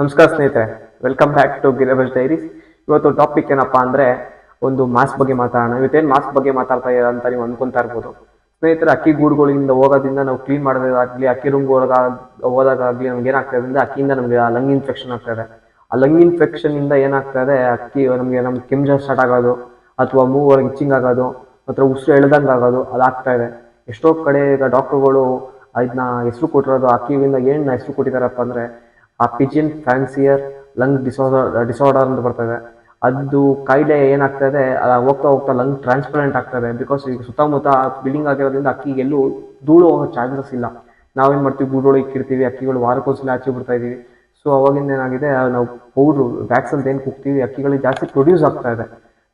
ನಮಸ್ಕಾರ ಸ್ನೇಹಿತರೆ welcome back to ಗಿರಬಸ್ ಡೈರೀಸ್ ಇವತ್ತು ಟಾಪಿಕ್ ಏನಪ್ಪಾ ಅಂದ್ರೆ ಒಂದು ಮಾಸ್ಕ್ ಬಗ್ಗೆ ಮಾತಾಡೋಣ. ಇವತ್ತೇನು ಮಾಸ್ಕ್ ಬಗ್ಗೆ ಮಾತಾಡ್ತಾ ಇದ್ದಾರೆ ಅಂತ ನೀವು ಅನ್ಕೊಂತಾ ಇರ್ಬೋದು. ಸ್ನೇಹಿತರೆ, ಅಕ್ಕಿ ಗೂಡುಗಳಿಂದ ಹೋಗೋದ್ರಿಂದ ನಾವು ಕ್ಲೀನ್ ಮಾಡೋದಾಗ್ಲಿ, ಅಕ್ಕಿ ರೂಮ್ ಹೋದಾಗ ಹೋದಾಗಲಿ ನಮ್ಗೆ ಏನಾಗ್ತದೆ ಅಂದ್ರೆ ಅಕ್ಕಿಯಿಂದ ನಮಗೆ ಲಂಗ್ ಇನ್ಫೆಕ್ಷನ್ ಆಗ್ತದೆ ಆ ಲಂಗ್ ಇನ್ಫೆಕ್ಷನ್ ಇಂದ ಏನಾಗ್ತದೆ ಅಕ್ಕಿ ನಮಗೆ ನಮ್ಗೆ ಕೆಮ್ಜ ಸ್ಟಾರ್ಟ್ ಆಗೋದು, ಅಥವಾ ಮೂವ್ ಒಳಗೆ ಇಚ್ಚಿಂಗ್ ಆಗೋದು, ಅಥವಾ ಉಸಿರು ಎಳ್ದಂಗೆ ಆಗೋದು, ಅದಾಗ್ತಾ ಇದೆ. ಎಷ್ಟೋ ಕಡೆ ಈಗ ಡಾಕ್ಟರ್ಗಳು ಇದನ್ನ ಹೆಸರು ಕೊಟ್ಟಿರೋದು, ಅಕ್ಕಿಯಿಂದ ಏನು ಹೆಸರು ಕೊಟ್ಟಿದಾರಪ್ಪ ಅಂದ್ರೆ ಆ pigeon fancier lung disorder disorder ಅಂತ ಬರ್ತದೆ ಅದು ಕಾಯಿಲೆ ಏನಾಗ್ತದೆ ಅದು ಹೋಗ್ತಾ ಹೋಗ್ತಾ ಲಂಗ್ ಟ್ರಾನ್ಸ್ಪರೆಂಟ್ ಆಗ್ತದೆ ಬಿಕಾಸ್ ಈಗ ಸುತ್ತಮುತ್ತ ಬಿಲ್ಡಿಂಗ್ ಆಗಿರೋದ್ರಿಂದ ಅಕ್ಕಿಗೆ ಎಲ್ಲೂ ಧೂಳು ಹೋಗೋ ಚಾನ್ಸಸ್ ಇಲ್ಲ. ನಾವೇನು ಮಾಡ್ತೀವಿ ಗೂಡೋಳು ಇಕ್ಕಿರ್ತೀವಿ ಅಕ್ಕಿಗಳು ವಾರಕ್ಕೊಂದ್ಸಲ ಆಚೆ ಬಿಡ್ತಾ ಇದ್ದೀವಿ. ಸೊ ಅವಾಗಿಂದ ಏನಾಗಿದೆ, ನಾವು ಪೌಡ್ರು ವ್ಯಾಕ್ಸ್ ಅಂತ ಏನು ಕುಗ್ತೀವಿ ಅಕ್ಕಿಗಳಿಗೆ ಜಾಸ್ತಿ ಪ್ರೊಡ್ಯೂಸ್ ಆಗ್ತಾ ಇದೆ.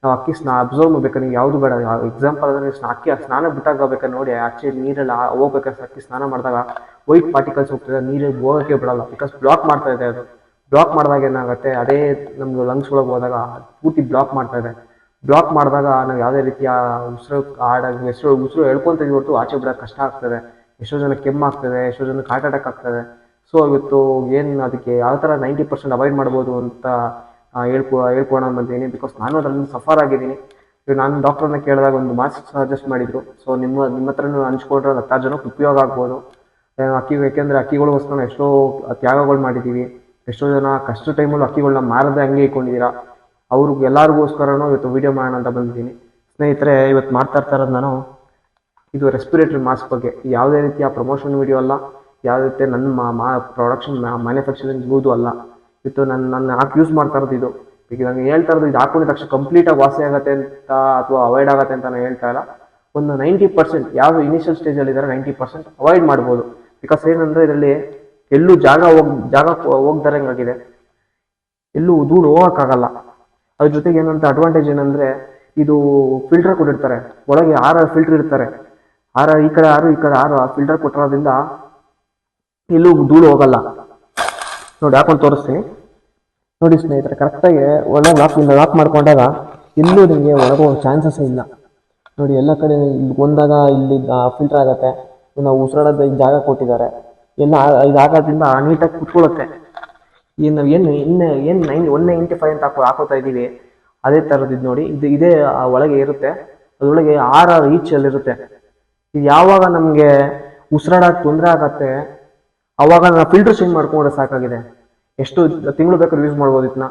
ನಾವು ಅಕ್ಕಿ ಸ್ನಾ, ಅಬ್ಸರ್ವ್ ಮಾಡ್ಬೇಕು ನೀವು ಯಾವುದು ಬೇಡ. ಎಕ್ಸಾಂಪಲ್ ಅಂದ್ರೆ ಸ್ನಾ- ಅಕ್ಕಿ ಸ್ನಾನ ಬಿಟ್ಟಾಗ ನೋಡಿ ಆಕ್ಚುಲಿ ನೀರೆಲ್ಲ ಹೋಗ್ಬೇಕಾದ್ರೆ ಅಕ್ಕಿ ಸ್ನಾನ ಮಾಡಿದಾಗ ವೈಟ್ ಪಾರ್ಟಿಕಲ್ಸ್ ಹೋಗ್ತದೆ, ನೀರು ಹೋಗೋಕ್ಕೆ ಬಿಡಲ್ಲ. ಬಿಕಾಸ್ ಬ್ಲಾಕ್ ಮಾಡ್ತಾ ಇದೆ ಅದು. ಬ್ಲಾಕ್ ಮಾಡಿದಾಗ ಏನಾಗುತ್ತೆ, ಅದೇ ನಮ್ಮದು ಲಂಗ್ಸ್ ಒಳಗೆ ಹೋದಾಗ ಪೂರ್ತಿ ಬ್ಲಾಕ್ ಮಾಡ್ತಾ ಇದೆ. ಬ್ಲಾಕ್ ಮಾಡಿದಾಗ ನಾವು ಯಾವುದೇ ರೀತಿಯ ಉಸಿರು ಆಡಾಗಿ ಹೆಸರು, ಉಸಿರು ಎಳ್ಕೊಂತೀವಿ ಹೊರತು ಆಚೆ ಬಿಡೋಕೆ ಕಷ್ಟ ಆಗ್ತದೆ. ಎಷ್ಟೋ ಜನ ಕೆಮ್ಮಾಗ್ತದೆ ಎಷ್ಟೋ ಜನಕ್ಕೆ ಹಾರ್ಟ್ ಅಟ್ಯಾಕ್ ಆಗ್ತದೆ. ಸೊ ಇವತ್ತು ಏನು ಅದಕ್ಕೆ ಯಾವ ಥರ ನೈಂಟಿ ಪರ್ಸೆಂಟ್ ಅವಾಯ್ಡ್ ಮಾಡ್ಬೋದು ಅಂತ ಹೇಳ್ಕೊ ಹೇಳ್ಕೊಳೋಣ ಬಂದಿದ್ದೀನಿ ಬಿಕಾಸ್ ನಾನು ಅದರಲ್ಲಿ ಸಫರ್ ಆಗಿದ್ದೀನಿ. ನಾನು ಡಾಕ್ಟರ್ನ ಕೇಳಿದಾಗ ಒಂದು ಮಾಸ್ಕ್ ಸಜೆಸ್ಟ್ ಮಾಡಿದ್ರು. ಸೊ ನಿಮ್ಮ ನಿಮ್ಮ ಹತ್ರನೂ ಹಂಚ್ಕೊಂಡ್ರೆ ಅದು ಹತ್ತಾರು ಜನಕ್ಕೆ ಉಪಯೋಗ ಆಗ್ಬೋದು. ಅಕ್ಕಿ, ಯಾಕೆಂದರೆ ಅಕ್ಕಿಗಳಿಗೋಸ್ಕರ ಎಷ್ಟೋ ತ್ಯಾಗಗಳು ಮಾಡಿದ್ದೀವಿ. ಎಷ್ಟೋ ಜನ ಕಷ್ಟ ಟೈಮಲ್ಲಿ ಅಕ್ಕಿಗಳನ್ನ ಮಾರದೆ ಹಂಗೆ ಇಟ್ಕೊಂಡಿದ್ದೀರಾ. ಅವ್ರಿಗೆ ಎಲ್ಲರಿಗೋಸ್ಕರನೂ ಇವತ್ತು ವಿಡಿಯೋ ಮಾಡೋಣ ಅಂತ ಬಂದಿದ್ದೀನಿ. ಸ್ನೇಹಿತರೆ, ಇವತ್ತು ಮಾಡ್ತಾ ಇರೋದು ನಾನು ಇದು ರೆಸ್ಪಿರೇಟರಿ ಮಾಸ್ಕ್ ಬಗ್ಗೆ. ಯಾವುದೇ ರೀತಿಯ ಪ್ರಮೋಷನ್ ವಿಡಿಯೋ ಅಲ್ಲ. ಯಾವುದೇ ರೀತಿಯ ನನ್ನ ಮಾ ಪ್ರೊಡಕ್ಷನ್ ಮ್ಯಾನುಫ್ಯಾಕ್ಚರಿಂಗ್ ಅಲ್ಲ. ಇವತ್ತು ನನ್ನ ನನ್ನ ಹಾಕಿ ಯೂಸ್ ಮಾಡ್ತಾ ಇರೋದು ಇದು. ಈಗ ನಾನು ಹೇಳ್ತಾ ಇರೋದು ಇದು ಹಾಕೊಂಡಿದ ತಕ್ಷಣ ಕಂಪ್ಲೀಟಾಗಿ ವಾಸಿ ಆಗುತ್ತೆ ಅಂತ ಅಥವಾ ಅವಾಯ್ಡ್ ಆಗುತ್ತೆ ಅಂತ ನಾನು ಹೇಳ್ತಾ ಇಲ್ಲ. ಒಂದು ನೈಂಟಿ ಪರ್ಸೆಂಟ್ ಯಾವ ಇನಿಷಿಯಲ್ ಸ್ಟೇಜಲ್ಲಿ ಇದ್ದಾರೆ ನೈಂಟಿ ಪರ್ಸೆಂಟ್ ಅವಾಯ್ಡ್ ಮಾಡ್ಬೋದು. ಬಿಕಾಸ್ ಏನಂದ್ರೆ ಇದರಲ್ಲಿ ಎಲ್ಲೂ ಜಾಗ ಹೋಗ್, ಜಾಗ ಹೋಗ್ದಾರಂಗಾಗಿದೆ ಎಲ್ಲೂ ಧೂಳು ಹೋಗೋಕ್ಕಾಗಲ್ಲ. ಅದ್ರ ಜೊತೆಗೆ ಏನಂತ ಅಡ್ವಾಂಟೇಜ್ ಏನಂದ್ರೆ ಇದು ಫಿಲ್ಟರ್ ಕೊಟ್ಟಿರ್ತಾರೆ. ಒಳಗೆ ಆರು ಫಿಲ್ಟರ್ ಇರ್ತಾರೆ. ಆರ ಈ ಕಡೆ ಆರು ಈ ಕಡೆ ಆರು ಫಿಲ್ಟರ್ ಕೊಟ್ಟಿರೋದ್ರಿಂದ ಎಲ್ಲೂ ಧೂಳು ಹೋಗಲ್ಲ. ನೋಡಿ ಹಾಕೊಂಡು ತೋರಿಸ್ತೀನಿ. ನೋಡಿ ಸ್ನೇಹಿತರೆ ಕರೆಕ್ಟಾಗಿ ಒಳಗೆ ಲಾಕ್ ಲಾಕ್ ಮಾಡ್ಕೊಂಡಾಗ ಇಲ್ಲೂ ನಿಮಗೆ ಒಳಗೋ ಚಾನ್ಸಸ್ ಇಲ್ಲ. ನೋಡಿ, ಎಲ್ಲ ಕಡೆ ಇಲ್ಲಿ ಬಂದಾಗ ಇಲ್ಲಿ ಫಿಲ್ಟರ್ ಆಗುತ್ತೆ. ನಾವು ಉಸಿರಾಡೋದು ಇಲ್ಲಿ ಜಾಗ ಕೊಟ್ಟಿದ್ದಾರೆ. ಎಲ್ಲ ಇದು ಆಗೋದ್ರಿಂದ ನೀಟಾಗಿ ಕುತ್ಕೊಳ್ಳುತ್ತೆ. ಈಗ ನಾವು ಏನು ಇನ್ನು ಏನು ನೈನ್ ಒನ್ ನೈಂಟಿ ಫೈವ್ ಅಂತ ಹಾಕೋ ಹಾಕೋತಾ ಇದ್ದೀವಿ. ಅದೇ ಥರದ್ದು ನೋಡಿ. ಇದು ಇದೇ ಒಳಗೆ ಇರುತ್ತೆ. ಅದರೊಳಗೆ ಆರ ಈಚಲ್ಲಿರುತ್ತೆ ಇದು ಯಾವಾಗ ನಮಗೆ ಉಸಿರಾಡೋಕೆ ತೊಂದರೆ ಆಗತ್ತೆ ಅವಾಗ ನಾನು ಫಿಲ್ಟರ್ ಚೇಂಜ್ ಮಾಡ್ಕೊಂಡ್ರೆ ಸಾಕಾಗಿದೆ. ಎಷ್ಟು ತಿಂಗಳು ಬೇಕಾದ್ರೂ ಯೂಸ್ ಮಾಡ್ಬೋದು ಇದನ್ನ.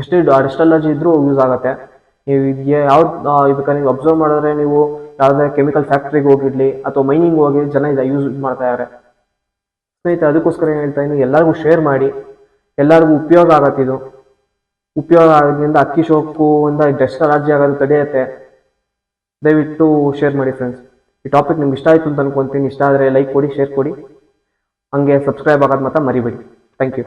ಎಷ್ಟೇ ಡಸ್ಟ್ ಇದ್ರೂ ಯೂಸ್ ಆಗುತ್ತೆ. ನೀವು ಯಾವ ಇದಕ್ಕೆ ನೀವು ಅಬ್ಸರ್ವ್ ಮಾಡಿದ್ರೆ ನೀವು ಯಾವುದೇ ಕೆಮಿಕಲ್ ಫ್ಯಾಕ್ಟ್ರಿಗೆ ಹೋಗಿರಲಿ ಅಥವಾ ಮೈನಿಂಗ್ ಹೋಗಿ ಜನ ಇದು ಯೂಸ್ ಮಾಡ್ತಾ ಇದ್ದಾರೆ ಸ್ನೇಹಿತರೆ, ಅದಕ್ಕೋಸ್ಕರ ಏನು ಹೇಳ್ತಾ ಇದ್ದೀನಿ, ಎಲ್ಲರಿಗೂ ಶೇರ್ ಮಾಡಿ. ಎಲ್ಲರಿಗೂ ಉಪಯೋಗ ಆಗತ್ತೆ ಇದು. ಉಪಯೋಗ ಆಗೋದ್ರಿಂದ ಅಕ್ಕಿ ಶೋಕು ಇಂದ ಡಸ್ಟ್ ಅಲರ್ಜಿ ಆಗೋದು ತಡೆಯುತ್ತೆ. ದಯವಿಟ್ಟು ಶೇರ್ ಮಾಡಿ ಫ್ರೆಂಡ್ಸ್ ಈ ಟಾಪಿಕ್ ನಿಮ್ಗೆ ಇಷ್ಟ ಆಯಿತು ಅಂತ ಅನ್ಕೊಂತೀನಿ. ಇಷ್ಟ ಆದರೆ ಲೈಕ್ ಕೊಡಿ ಶೇರ್ ಕೊಡಿ. ಹಂಗೆ ಸಬ್ಸ್ಕ್ರೈಬ್ ಆಗೋದು ಮಾತ್ರ ಮರಿಬೇಡಿ ಥ್ಯಾಂಕ್ ಯು